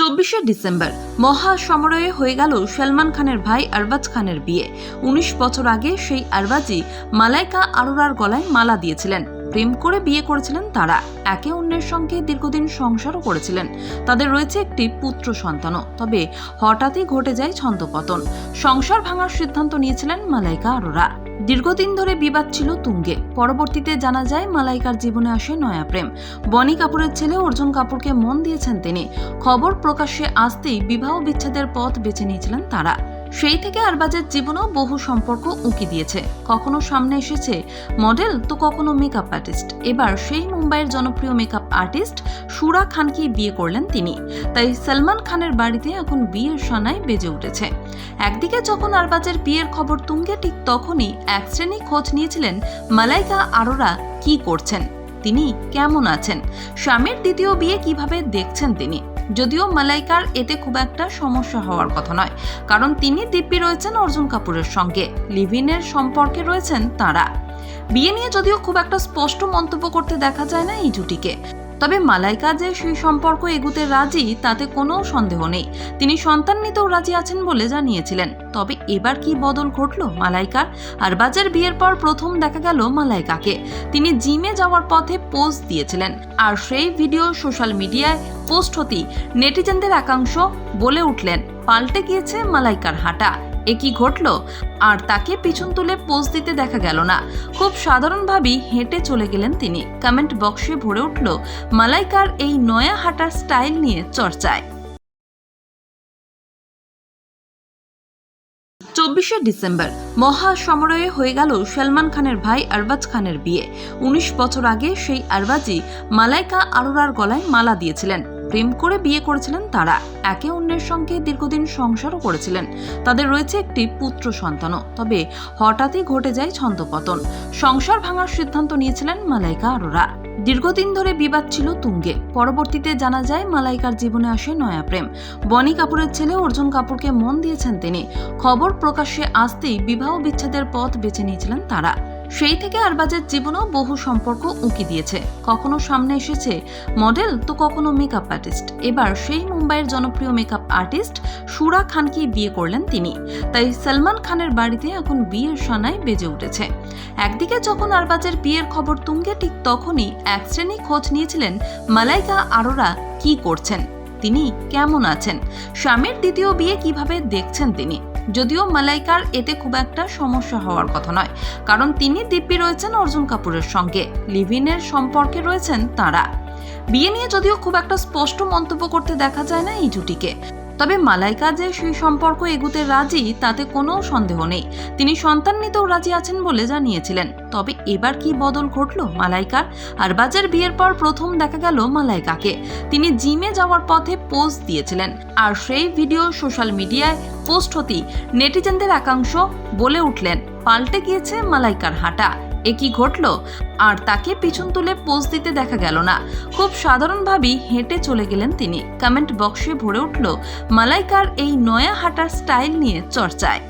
চব্বিশে ডিসেম্বর মহা সমরয়ে হয়ে গেল সলমান খানের ভাই আরবাজ খানের বিয়ে। উনিশ বছর আগে সেই আরবাজই মালাইকা আরোরার গলায় মালা দিয়েছিলেন। প্রেম করে বিয়ে করেছিলেন তারা। একে অন্যের সঙ্গে দীর্ঘদিন সংসারও করেছিলেন। তাদের রয়েছে একটি পুত্র সন্তানও। তবে হঠাৎই ঘটে যায় ছন্দপতন। সংসার ভাঙার সিদ্ধান্ত নিয়েছিলেন মালাইকা আরোরা। দীর্ঘদিন ধরে বিবাদ ছিল তুঙ্গে। পরবর্তীতে জানা যায়, মালাইকার জীবনে আসে নয়া প্রেম। বনি কাপুরের ছেলে অর্জুন কাপুরকে মন দিয়েছেন তিনি। খবর প্রকাশ্যে আসতেই বিবাহ বিচ্ছেদের পথ বেছে নিয়েছিলেন তারা। সেই থেকে আরবাজের জীবনেও বহু সম্পর্ক উঁকি দিয়েছে। কখনো সামনে এসেছে, মডেল তো কখনো মেকআপ আর্টিস্ট এবার সেই মুম্বাইয়ের জনপ্রিয় মেকআপ আর্টিস্ট সুরা খানকে বিয়ে করলেন তিনি। তাই সলমান খানের বাড়িতে এখন বিয়ের সানায় বেজে উঠেছে। একদিকে যখন আরবাজের বিয়ের খবর তুঙ্গে, ঠিক তখনই এক শ্রেণি খোঁজ নিয়েছিলেন মালাইকা আরোরা কি করছেন, তিনি কেমন আছেন, স্বামীর দ্বিতীয় বিয়ে কীভাবে দেখছেন তিনি। যদিও মালাইকার এতে খুব একটা সমস্যা হওয়ার কথা নয়, কারণ তিনি দিব্যি রয়েছেন অর্জুন কাপুরের সঙ্গে, লিভিনের সম্পর্কে রয়েছেন তারা। বিয়ে নিয়ে যদিও খুব একটা স্পষ্ট মন্তব্য করতে দেখা যায় না এই জুটিকে। তবে মালাইকা যে সেই সম্পর্ক এগুতে রাজি, তাতে কোনো সন্দেহ নেই। তিনি সন্তান নিতেও রাজি আছেন বলে জানিয়েছিলেন। তবে এবার কি বদল ঘটল মালাইকার? আর বাজার বিয়ের পর প্রথম দেখা গেল মালাইকাকে। তিনি জিমে যাওয়ার পথে পোস্ট দিয়েছিলেন। আর সেই ভিডিও সোশ্যাল মিডিয়ায় পোস্ট হতেই নেটিজেনদের একাংশ বলে উঠলেন, পাল্টে গিয়েছে মালাইকার হাঁটা। এ কি ঘটল? আর তাকে পিছন তুলে পোজ দিতে দেখা গেল না। খুব সাধারণভাবেই হেঁটে চলে গেলেন তিনি। কমেন্ট বক্সে ভরে উঠল, মালাইকার এই নয়া হাঁটার স্টাইল নিয়ে চর্চায়। চব্বিশে ডিসেম্বর মহা সমরয়ে হয়ে গেল সলমান খানের ভাই আরবাজ খানের বিয়ে। উনিশ বছর আগে সেই আরবাজই মালাইকা আরোরার গলায় মালা দিয়েছিলেন। প্রেম করে বিয়ে করেছিলেন তারা। একে অন্যের সঙ্গে দীর্ঘদিন সংসারও করেছিলেন। তাদের রয়েছে একটি পুত্র সন্তানও। তবে হঠাৎই ঘটে যায় ছন্দপতন। সংসার ভাঙার সিদ্ধান্ত নিয়েছিলেন মালাইকা আরোরা। দীর্ঘদিন ধরে বিবাদ ছিল তুঙ্গে। পরবর্তীতে জানা যায়, মালাইকার জীবনে আসে নয়া প্রেম। বনি কাপুরের ছেলে অর্জুন কাপুরকে মন দিয়েছেন তিনি। খবর প্রকাশ্যে আসতেই বিবাহ বিচ্ছেদের পথ বেছে নিয়েছিলেন তারা। সেই থেকে আরবাজের জীবনেও বহু সম্পর্ক উঁকি দিয়েছে। কখনো সামনে এসেছে মডেল, তো কখনো মেকআপ আর্টিস্ট এবার সেই মুম্বাইয়ের জনপ্রিয় মেকআপ আর্টিস্ট সুরা খানকেই বিয়ে করলেন তিনি। তাই সলমান খানের বাড়িতে এখন বিয়ের সানায় বেজে উঠেছে। একদিকে যখন আরবাজের বিয়ের খবর তুঙ্গে, ঠিক তখনই এক শ্রেণি খোঁজ নিয়েছিলেন মালাইকা আরোরা কি করছেন। তিনি কেমন আছেন? স্বামীর দ্বিতীয় বিয়ে কীভাবে দেখছেন তিনি? যদিও মালাইকার এতে খুব একটা সমস্যা হওয়ার কথা নয়, কারণ তিনি দিব্যি রয়েছেন অর্জুন কাপুরের সঙ্গে, লিভিনের সম্পর্কে রয়েছেন তারা। বিয়ে নিয়ে যদিও খুব একটা স্পষ্ট মন্তব্য করতে দেখা যায় না এই জুটিকে। তবে মালাইকা যে সেই সম্পর্ক এগুতে রাজি, তাতে কোনো সন্দেহ নেই। তিনি সন্তান নিতেও রাজি আছেন বলে জানিয়েছিলেন। তবে এবার কি বদল ঘটল মালাইকার? আর বাজার বিয়ের পর প্রথম দেখা গেল মালাইকাকে। তিনি জিমে যাওয়ার পথে পোস্ট দিয়েছিলেন। আর সেই ভিডিও সোশ্যাল মিডিয়ায় পোস্ট হতেই নেটিজেনদের একাংশ বলে উঠলেন, পাল্টে গিয়েছে মালাইকার হাঁটা। এ কি ঘটল? আর তাকে পিছন তুলে পোজ দিতে দেখা গেল না। খুব সাধারণভাবেই হেঁটে চলে গেলেন তিনি। কমেন্ট বক্সে ভরে উঠল, মালাইকার এই নয়া হাঁটার স্টাইল নিয়ে চর্চায়।